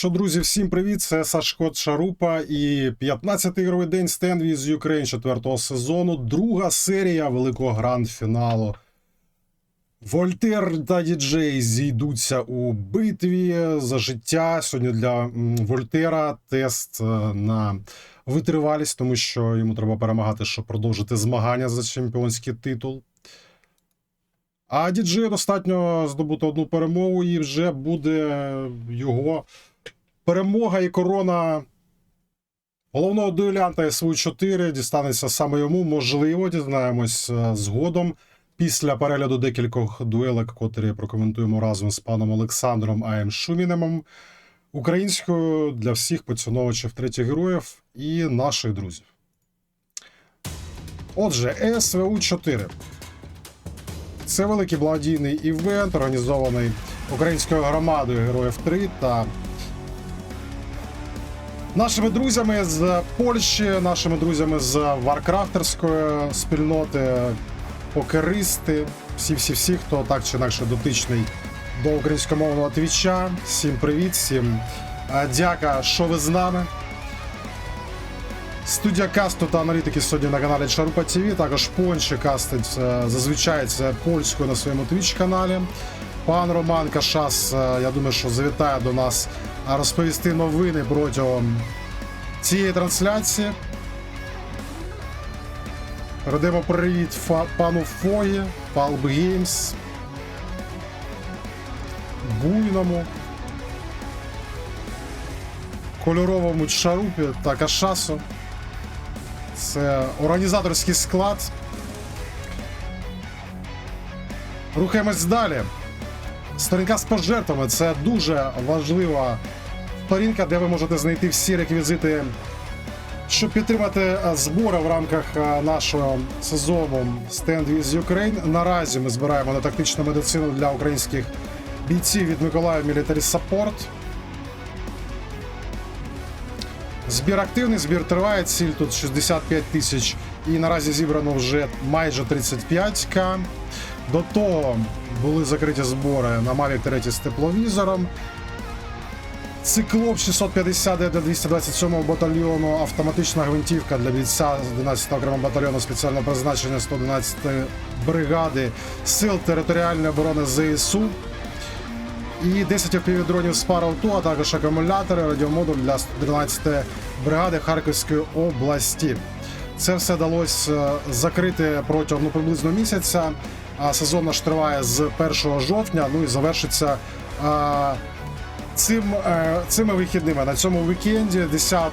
Що, друзі, всім привіт! Це Сашко Шарупа і 15-й ігровий день Stand with Ukraine четвертого сезону. Друга серія великого гранд-фіналу. Вольтер та Діджей зійдуться у битві за життя. Сьогодні для Вольтера тест е, на витривалість, тому що йому треба перемагати, щоб продовжити змагання за чемпіонський титул. А діджею достатньо здобути одну перемогу, і вже буде його перемога і корона головного дуелянта СВ 4 дістанеться саме йому. Можливо, дізнаємось е, згодом. Після перегляду декількох дуелек, котрі прокоментуємо разом з паном Олександром Аєм Шумінемом, українською для всіх поціновувачів третіх героїв і наших друзів. Отже, СВУ 4 це великий благодійний івент, організований українською громадою Героїв 3 та нашими друзями з Польщі, нашими друзями з Варкрафтерської спільноти, покеристи, всі-всі-всі, хто так чи інакше дотичний до українськомовного твіча. Всім привіт, всім е, дяка, що ви з нами. Студія касту та аналітики сьогодні на каналі Шарупа ТВ. Також Понче кастить е, зазвичай це польською на своєму твіч каналі. Пан Роман Кашас, е, я думаю, що завітає до нас розповісти новини протягом цієї трансляції. Передаємо привіт пану Фогі, Палб Геймс, Буйному, кольоровому Шарупі та Кашасу. Це організаторський склад. Рухаємось далі. Сторінка з пожертвами це дуже важлива сторінка, де ви можете знайти всі реквізити, щоб підтримати е, збори в рамках е, нашого сезону Stand with Ukraine. Наразі ми збираємо на тактичну медицину для українських бійців від Миколаїв Military Support. Збір активний, збір триває. Ціль тут 65 тисяч, і наразі зібрано вже майже 35к. До того були закриті збори на Mavic 3 з тепловізором. Циклоп 650 для 227 батальйону, автоматична гвинтівка для бійця з 11 окремого батальйону спеціального призначення 111 бригади Сил територіальної оборони ЗСУ. І 10 FPV-дронів з паравто, а також акумулятори, радіомодуль для 113 бригади Харківської області. Це все вдалося закрити протягом ну, приблизно місяця. Сезон наш триває з 1 жовтня, ну і завершиться цим, е, цими вихідними. На цьому вікенді, 10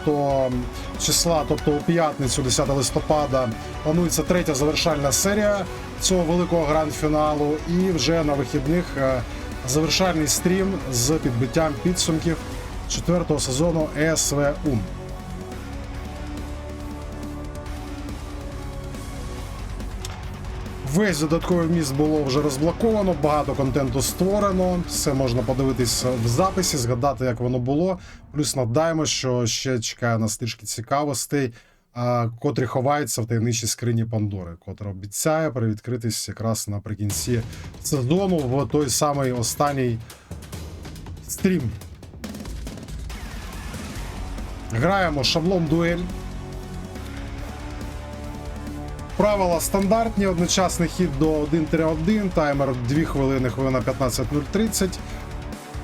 числа, тобто у п'ятницю, 10 листопада, планується третя завершальна серія цього великого гранд-фіналу. І вже на вихідних е, завершальний стрім з підбиттям підсумків четвертого сезону СВУ. Весь додатковий вміст було вже розблоковано, багато контенту створено. Все можна подивитись в записі, згадати, як воно було. Плюс нагадаємо, що ще чекає нас трішки цікавостей, котрі ховаються в таємничій скрині Пандори, котра обіцяє привідкритись якраз наприкінці сезону в той самий останній стрім. Граємо шаблон дуель. Правила стандартні, одночасний хід до 1-1, таймер 2 хвилини, хвилина 15.030.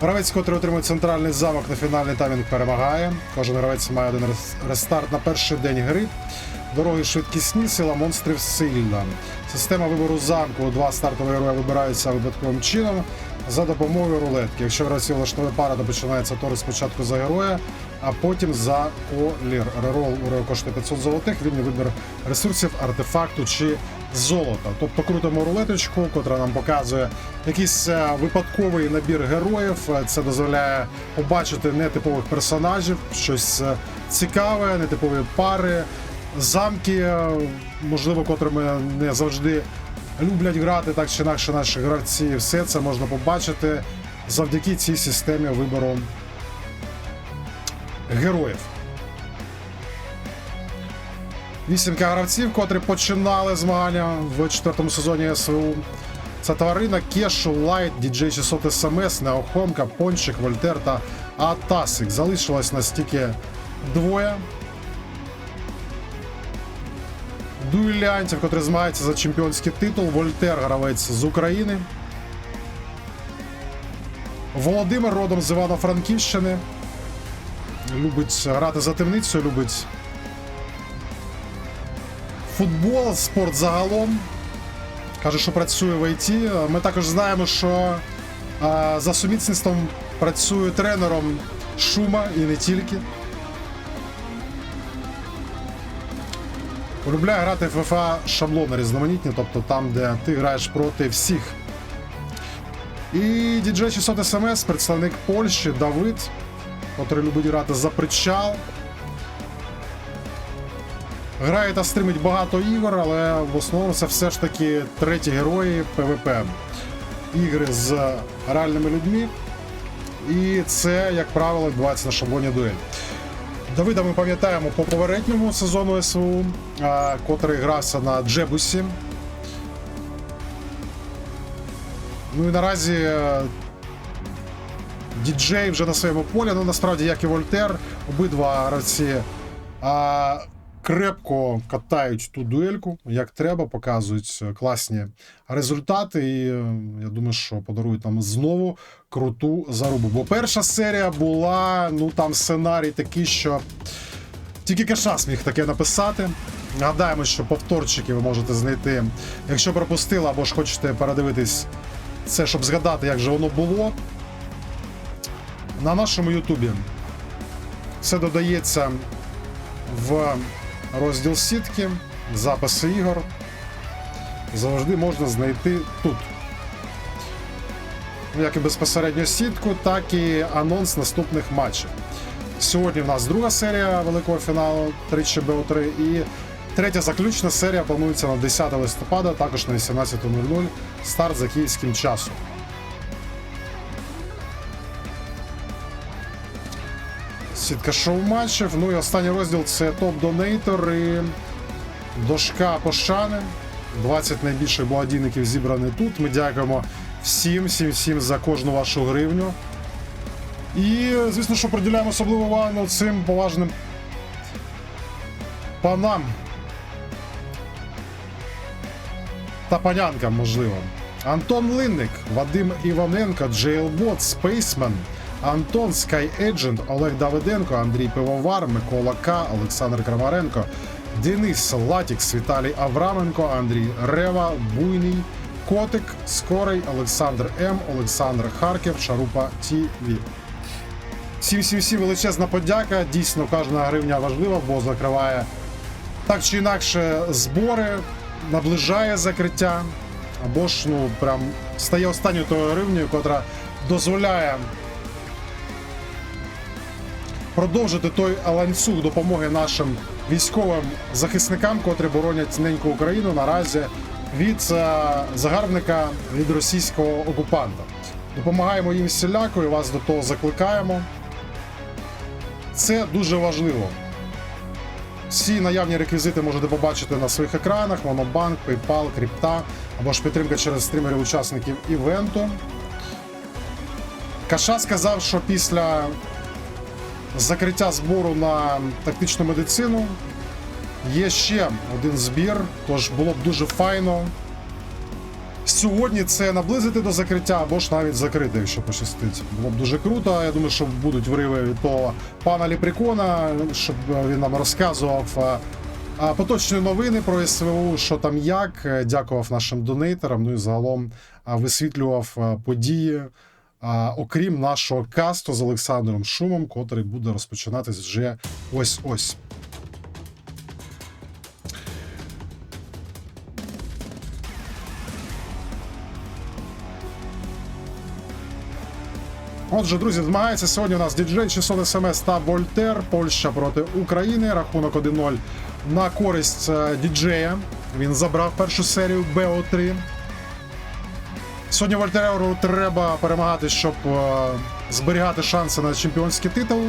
Гравець, котрий отримує центральний замок на фінальний таймінг, перемагає. Кожен гравець має один рестарт на перший день гри. Дороги швидкісні, сила монстрів сильна. Система вибору замку. Два стартові герої вибираються випадковим чином за допомогою рулетки. Якщо гравці влаштовує пара, то починається тур спочатку за героя, а потім за колір. Рерол коштує 500 золотих, вільний вибір ресурсів, артефакту чи золота. Тобто крутимо рулеточку, котра нам показує якийсь е, випадковий набір героїв. Це дозволяє побачити нетипових персонажів, щось е, цікаве, нетипові пари, замки, е, можливо, котрими не завжди люблять грати, так чи інакше наші гравці. Все це можна побачити завдяки цій системі вибору героїв. Вісімка гравців, котрі починали змагання в четвертому сезоні СВУ. Це тварина, Кешу, Лайт, DJ 600 СМС, Неохомка, Пончик, Вольтер та а Тасик. Залишилось нас тільки двоє. Дуелянтів, котрі змагаються за чемпіонський титул. Вольтер гравець з України. Володимир родом з Івано-Франківщини. Любить грати за темницею, любить футбол, спорт загалом. Каже, що працює в ІТ. Ми також знаємо, що а, за сумісництвом працює тренером Шума і не тільки. Полюбляє грати в FIFA шаблони різноманітні, тобто там, де ти граєш проти всіх. І DJ 600 SMS, представник Польщі Давид, котрий любить грати за причал. Грає та стримить багато ігор, але в основному це все ж таки треті герої ПВП. Ігри з реальними людьми. І це, як правило, відбувається на шаблоні дуель. Давида ми пам'ятаємо по попередньому сезону СВУ, котрий грався на Джебусі. Ну і наразі е, діджей вже на своєму полі. Ну насправді, як і Вольтер, обидва гравці а, крепко катають ту дуельку, як треба, показують класні результати. І е, я думаю, що подарують нам знову круту зарубу. Бо перша серія була, ну там сценарій такий, що тільки Кашас міг таке написати. Нагадаємо, що повторчики ви можете знайти, якщо пропустили або ж хочете передивитись це, щоб згадати, як же воно було. На нашому Ютубі все додається в розділ сітки, записи ігор. Завжди можна знайти тут. Як і безпосередньо сітку, так і анонс наступних матчів. Сьогодні в нас друга серія великого фіналу 3 БО 3 і третя заключна серія планується на 10 листопада, також на 18.00. Старт за київським часом. Сітка шоу матчів. Ну і останній розділ це топ-донейтор і дошка пошани. 20 найбільших благодійників зібрані тут. Ми дякуємо всім, всім, всім за кожну вашу гривню. І, звісно, що приділяємо особливу увагу цим поважним панам. Та панянкам, можливо. Антон Линник, Вадим Іваненко, Джейлбот, Спейсмен, Антон Sky Agent, Олег Давиденко, Андрій Пивовар, Микола К, Олександр Крамаренко, Денис Латікс, Віталій Авраменко, Андрій Рева, Буйний, Котик, Скорий, Олександр М, Олександр Харків, Шарупа ТВ. Всім всім всім величезна подяка. Дійсно, кожна гривня важлива, бо закриває так чи інакше збори, наближає закриття, або ж ну прям стає останньою тою гривнею, котра дозволяє продовжити той ланцюг допомоги нашим військовим захисникам, котрі боронять неньку Україну наразі від е, загарбника від російського окупанта. Допомагаємо їм всіляко і вас до того закликаємо. Це дуже важливо. Всі наявні реквізити можете побачити на своїх екранах: Монобанк, PayPal, Крипта або ж підтримка через стрімерів учасників івенту. Каша сказав, що після закриття збору на тактичну медицину є ще один збір, тож було б дуже файно. Сьогодні це наблизити до закриття або ж навіть закрити, якщо пощастить. Було б дуже круто. Я думаю, що будуть вириви від того пана Ліприкона, щоб він нам розказував а, а, поточні новини про СВУ, що там як. Е, Дякував нашим донейтерам. Ну і загалом висвітлював події. Окрім нашого касту з Олександром Шумом, котрий буде розпочинатись вже ось ось. Отже, друзі, змагається сьогодні у нас діджей 600 СМС та Вольтер. Польща проти України. Рахунок 1-0 на користь е, діджея. Він забрав першу серію БО3. Сьогодні Вольтереру треба перемагати, щоб е, зберігати шанси на чемпіонський титул.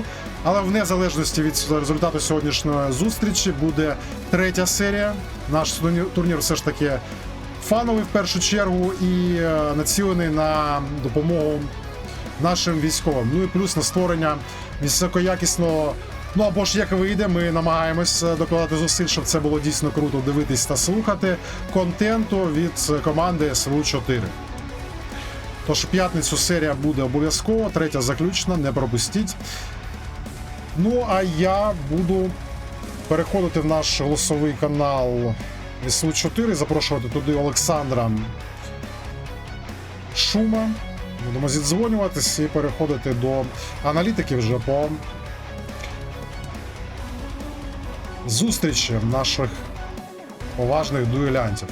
Але в незалежності від результату сьогоднішньої зустрічі буде третя серія. Наш турнір- турнір все ж таки фановий в першу чергу і е, націлений на допомогу нашим військовим. Ну і плюс на створення високоякісного. Ну або ж як вийде, ми намагаємось е, докладати зусиль, щоб це було дійсно круто дивитись та слухати контенту від команди СВУ 4. Тож п'ятницю серія буде обов'язково, третя заключна, не пропустіть. Ну, а я буду переходити в наш голосовий канал СУ 4, запрошувати туди Олександра Шума. Будемо зідзвонюватись і переходити до аналітики вже по зустрічі наших поважних дуелянтів.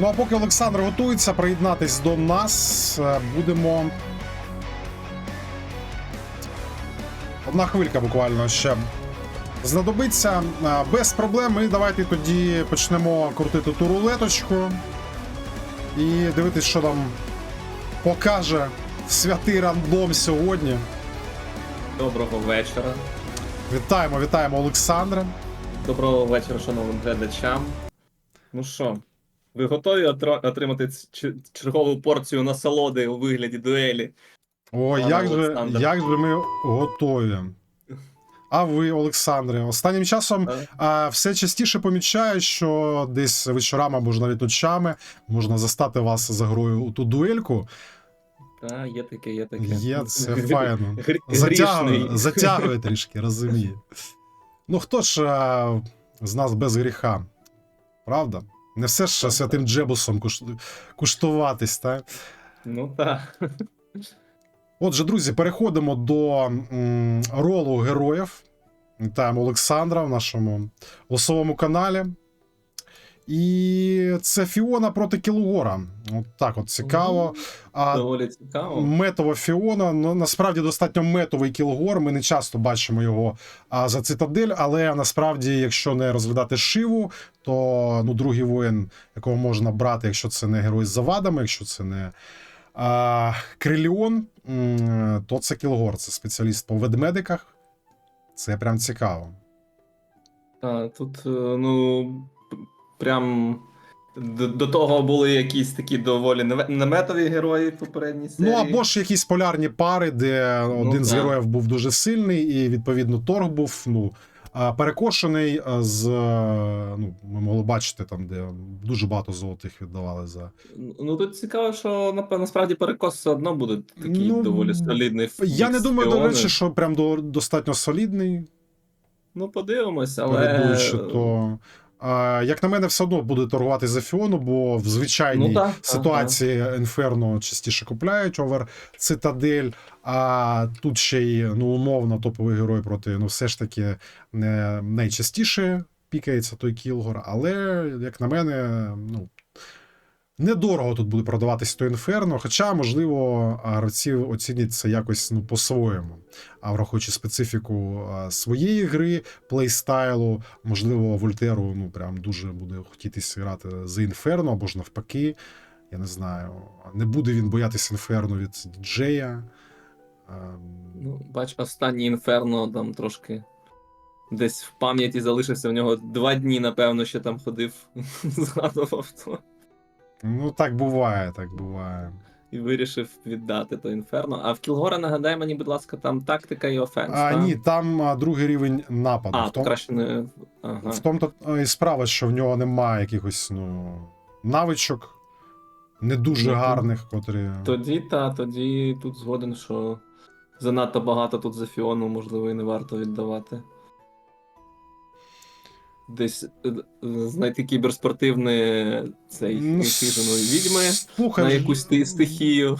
Ну а поки Олександр готується приєднатись до нас, е, будемо. Одна хвилька буквально ще знадобиться. Е, Без проблем. Ми давайте тоді почнемо крутити ту рулеточку і дивитись, що там покаже святий рандом сьогодні. Доброго вечора. Вітаємо, вітаємо Олександра. Доброго вечора, шановним глядачам. Ну що, ви готові отримати чергову порцію насолоди у вигляді дуелі? О, Пане як же, як же ми готові. А ви, Олександре, останнім часом Так. а, все частіше помічаю, що десь вечорами або ж навіть ночами можна застати вас за грою у ту дуельку. Та, є таке, є таке. Є, це файно. Затягує, грішний. затягує трішки, розуміє. Ну хто ж а, з нас без гріха? Правда? Не все ж Так, святим Джебусом куш- куштуватись, так? Ну так. Отже, друзі, переходимо до м, ролу героїв. Вітаємо Олександра в нашому голосовому каналі. І це Фіона проти Кілгора. От так от цікаво. А, Доволі цікаво. метова Фіона. Ну, насправді достатньо метовий Кілгор. Ми не часто бачимо його а, за цитадель, але насправді, якщо не розглядати Шиву, то ну, другий воїн, якого можна брати, якщо це не герой з завадами, якщо це не а, Криліон, то це Кілгор, це спеціаліст по ведмедиках. Це прям цікаво. А, тут, е, ну, прям до, до того були якісь такі доволі неметові герої в попередній серії. Ну або ж якісь полярні пари, де один з героїв був дуже сильний, і відповідно торг був ну, перекошений. З е, ну, ми могли бачити там, де дуже багато золотих віддавали за. Ну тут цікаво, що напевно насправді перекос все одно буде такий Ну, доволі солідний. Я не думаю, до речі, що прям до, достатньо солідний, Ну, подивимось, але. передуючи, то. Як на мене, все одно буде торгувати за Фіону, бо в звичайній Ну, так, ситуації Інферно частіше купляють овер Цитадель, а тут ще й ну, умовно топовий герой проти, ну, все ж таки не найчастіше пікається той Кілгор, але, як на мене, ну. Недорого тут буде продаватись то інферно, хоча, можливо, гравці оцінять це якось ну, по-своєму. А враховуючи специфіку своєї гри, плейстайлу, можливо, Вольтеру ну, прям дуже буде хотітися грати за інферно або ж навпаки. Я не знаю. Не буде він боятися інферно від діджея. Ну, бач, останній інферно там трошки десь в пам'яті залишився в нього два дні, напевно, ще там ходив, згадував то. Ну, так буває, так буває. І вирішив віддати то інферно. А в Кілгора, нагадай мені, будь ласка, там тактика і офенс. А, так? ні, там а, другий рівень нападу. А, в, то тому, краще не. Ага. в тому то і справа, що в нього немає якихось ну, навичок, не дуже гарних, котрі. Тоді та, тоді тут згоден, що занадто багато тут за Фіону, можливо, і не варто віддавати. Десь е, знайти кіберспортивне цей Ну, хижиної відьми Слухай, на якусь ти- стихію.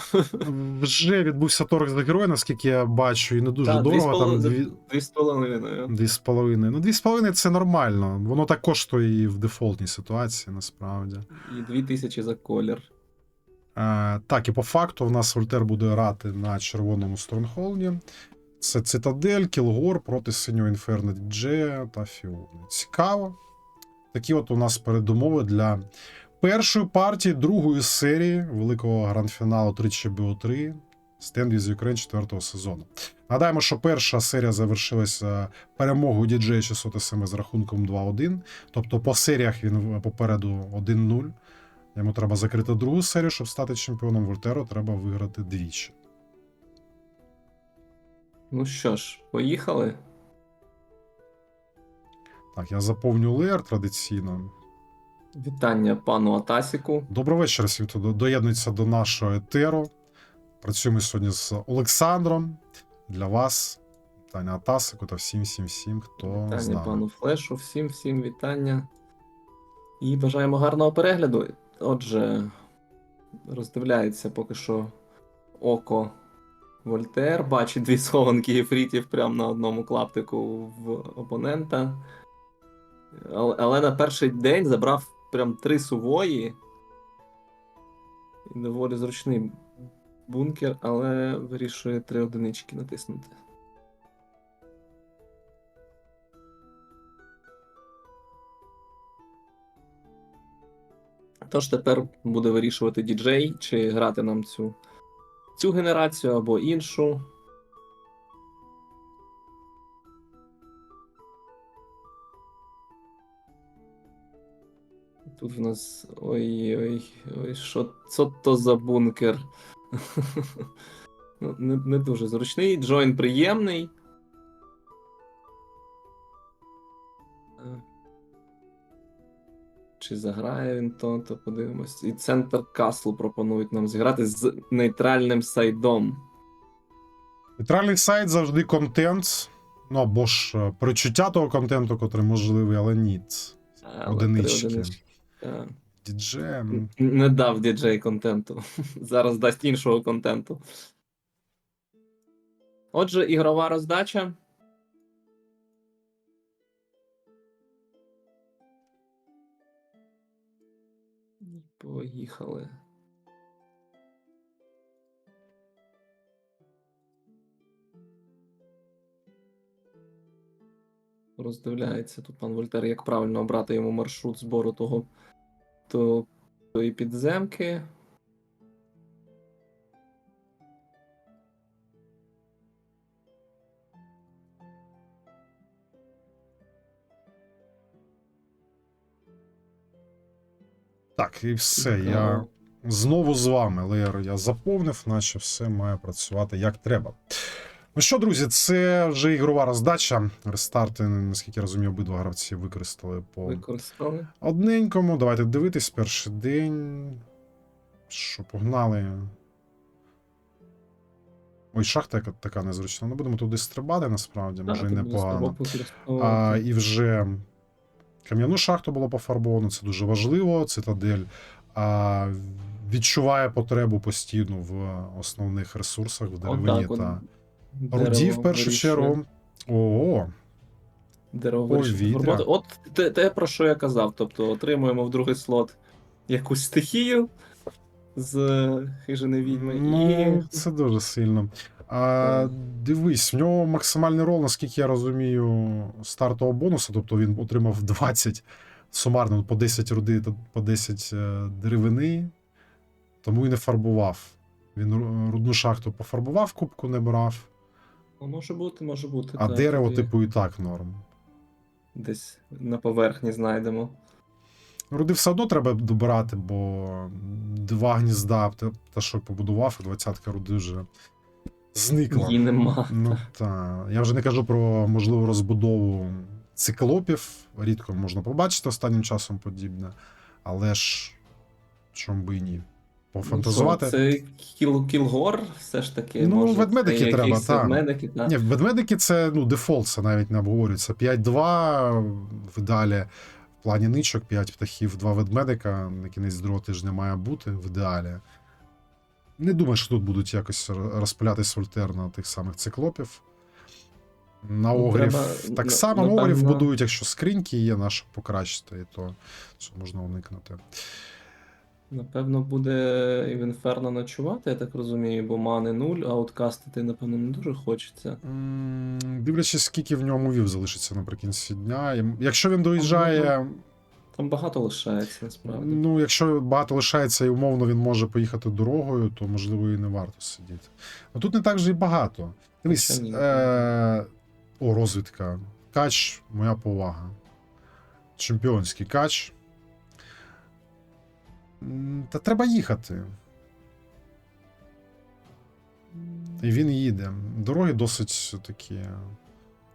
Вже відбувся торг за героя, наскільки я бачу, і не дуже Та, дорого. Там дві, Дві з половиною. дві з половиною. Ну, дві з половиною це нормально. Воно так коштує і в дефолтній ситуації, насправді. І дві тисячі за колір. Е, так, і по факту в нас Вольтер буде грати на червоному Стронгхолді. Це Цитадель, Кілгор проти синього Інферно Діджея та Фіони. Цікаво. Такі от у нас передумови для першої партії другої серії великого гранд-фіналу 3 БО3 Stand with Ukraine 4 сезону. Нагадаємо, що перша серія завершилася перемогою діджея 607 з рахунком 2-1. Тобто по серіях він попереду 1-0. Йому треба закрити другу серію, щоб стати чемпіоном Вольтеру, треба виграти двічі. Ну що ж, поїхали. Так, я заповню леєр традиційно. Вітання пану Атасіку. Добрий вечір, всім, хто доєднується до нашого етеру. Працюємо сьогодні з Олександром. Для вас, Таня Атасику та всім, всім, всім, хто з Вітання нами. пану Флешу. Всім, всім вітання. І бажаємо гарного перегляду. Отже, роздивляється поки що око Вольтер. Бачить дві схованки ефрітів прямо на одному клаптику в опонента. Але, на перший день забрав прям три сувої. І доволі зручний бункер, але вирішує три одинички натиснути. Тож тепер буде вирішувати діджей, чи грати нам цю, цю генерацію або іншу. Тут в нас. Ой-ой, ой, що це то за бункер? Ну, не, не дуже зручний. Джойн приємний. Чи заграє він то, то подивимось. І центр Касл пропонують нам зіграти з нейтральним сайдом. Нейтральний сайт завжди контент. Ну або ж е, перечуття того контенту, котрий можливий, але ні. Одинички. Діджеєм. Не дав діджей контенту. Зараз дасть іншого контенту. Отже, ігрова роздача. Поїхали. Роздивляється тут пан Вольтер, як правильно обрати йому маршрут збору того то, тої підземки. Так, і все. Я знову з вами. Леєр я заповнив, наче все має працювати як треба. Ну що, друзі, це вже ігрова роздача. Рестарти, наскільки я розумію, обидва гравці використали по Використали. одненькому. Давайте дивитись перший день. Що, погнали. Ой, шахта яка така незручна. Не будемо туди стрибати, насправді, може і непогано. А, і вже кам'яну шахту було пофарбовано, це дуже важливо. Цитадель а, відчуває потребу постійно в основних ресурсах, в деревині Отак от та Дерево руді, в першу вирішує- чергу. О, Дерево Повітря. вирішує роботу. От те, те, про що я казав. Тобто отримуємо в другий слот якусь стихію з хижини відьми. ну, І це дуже сильно. А, дивись, в нього максимальний рол, наскільки я розумію, стартового бонусу, тобто він отримав 20 сумарно по 10 руди та по 10 е, деревини, тому і не фарбував. Він рудну шахту пофарбував, кубку не брав, може бути, може бути. а так, дерево, тоді типу, і так норм. Десь на поверхні знайдемо. Руди все одно треба добирати, бо два гнізда пташок побудував, і двадцятка руди вже зникла. Її нема. Ну так. Я вже не кажу про можливу розбудову циклопів. Рідко можна побачити останнім часом подібне. Але ж чому би і ні? Пофантазувати. Ну, це кіл, кілгор, все ж таки. Ну, може, ведмедики це треба, так. Ведмедики, так. Ні, ведмедики це ну, дефолт, це навіть не обговорюється. 5-2 в ідеалі в плані ничок 5 птахів, 2 ведмедика на кінець другого тижня має бути в ідеалі. Не думаю, що тут будуть якось р- розпилятись Вольтер на тих самих циклопів. На Ну, огрів треба, так само, на напевно- огрів будують, якщо скриньки є, на щоб покращити, і то це можна уникнути. Напевно, буде і в Інферно ночувати, я так розумію, бо мани нуль, а от кастити, напевно, не дуже хочеться. Дивлячись, скільки в ньому вів залишиться наприкінці дня. Якщо він доїжджає, Там багато лишається, насправді. ну, якщо багато лишається і умовно він може поїхати дорогою, то можливо і не варто сидіти. Ну тут не так же і багато. Дивись, е- о, розвідка. Кач, моя повага. Чемпіонський кач. Та треба їхати. І він їде. Дороги досить такі.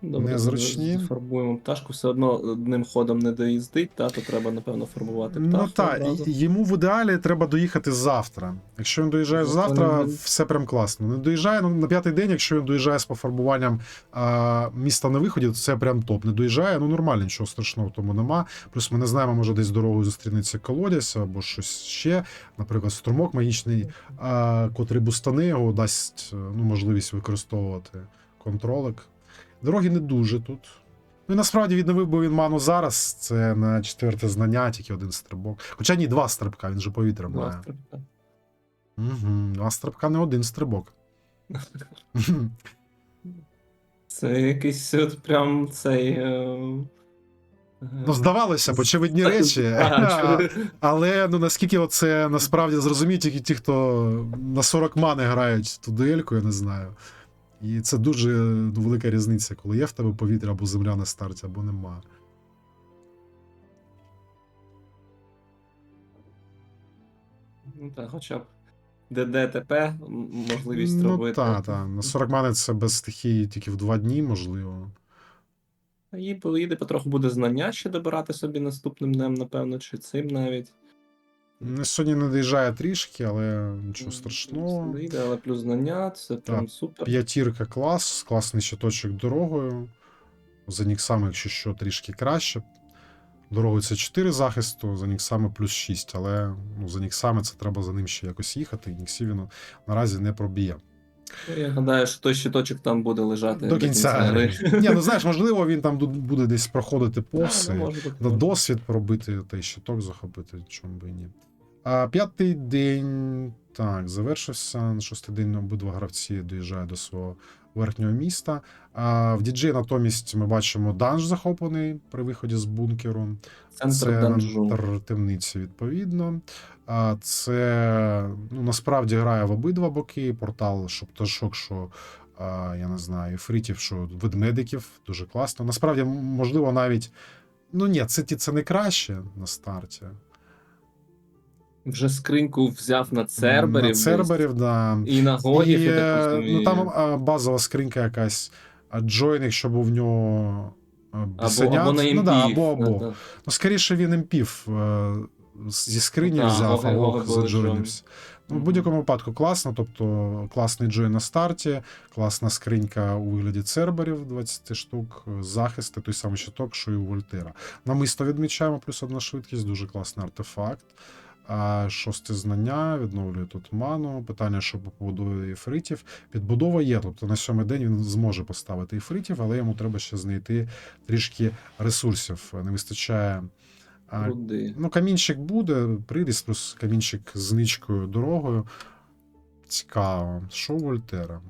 Добре, незручні. Фарбуємо пташку, все одно одним ходом не доїздить, та, то треба, напевно, фарбувати птаху. Ну так, йому в ідеалі треба доїхати завтра. Якщо він доїжджає Ну, завтра, він- все прям класно. Не доїжджає ну, на п'ятий день, якщо він доїжджає з пофарбуванням а, міста на виході, то це прям топ. Не доїжджає, ну нормально, нічого страшного в тому нема. Плюс ми не знаємо, може десь дорогою зустрінеться колодязь або щось ще. Наприклад, струмок магічний, а, котрий бустане його дасть ну, можливість використовувати контролик. Дороги не дуже тут. Ну і насправді відновив би він ману зараз. Це на четверте знання, тільки один стрибок. Хоча ні, два стрибка, він же повітря має. Два стрибка. Угу, два стрибка не один стрибок. Це якийсь от прям цей. Е... Ну, здавалося, б, очевидні речі. Але ну наскільки це насправді зрозуміють тільки ті, хто на 40 мани грають ту дуельку, я не знаю. І це дуже ну, велика різниця, коли є в тебе повітря або земля на старті, або нема. Ну так, хоча б ДДТП, можливість ну, робити. так, так. На 40 мани це без стихії тільки в 2 дні, можливо. І поїде потроху буде знання ще добирати собі наступним днем, напевно, чи цим навіть. Сьогодні не доїжджає трішки, але нічого страшного. Доїде, але плюс знання, це прям супер. П'ятірка клас, класний щиточок дорогою. За Ніксами, якщо що, трішки краще. Дорогою це 4 захисту, за Ніксами плюс 6, але ну, за Ніксами це треба за ним ще якось їхати, і Ніксів він наразі не проб'є. Я гадаю, що той щиточок там буде лежати До кінця гри. Ні, ну знаєш, можливо, він там буде десь проходити повз. А, ну, може бути, на досвід пробити той щиток захопити, чому би ні. А п'ятий день так, завершився. На шостий день обидва гравці доїжджають до свого верхнього міста. В діджей натомість ми бачимо данж захоплений при виході з бункеру. Центр це данжу. темниці, відповідно. Це ну, насправді грає в обидва боки. Портал, що пташок, що я не знаю, фрітів, що ведмедиків. Дуже класно. Насправді, можливо, навіть. Ну ні, це, це не краще на старті. Вже скриньку взяв на Церберів. На десь. Церберів, да. І на Годів, І, е, так ну там а, базова скринька якась. А Джойн, якщо був в нього. а, або, або на ну, да, або, або. Да, да. Ну, скоріше він імпів е, зі скрині та, взяв, а Гоги заджойнився. Ну, в будь-якому випадку класно, тобто класний джой на старті, класна скринька у вигляді церберів 20 штук, захист, і той самий щиток, що і у Вольтера. Намисто відмічаємо, плюс одна швидкість, дуже класний артефакт. А шосте знання, відновлює тут ману. Питання, що по побудові ефритів. Підбудова є, тобто на сьомий день він зможе поставити ефритів, але йому треба ще знайти трішки ресурсів. Не вистачає. а, Ну, камінчик буде, приріст, плюс камінчик з ничкою дорогою. Цікаво. Що у Вольтера?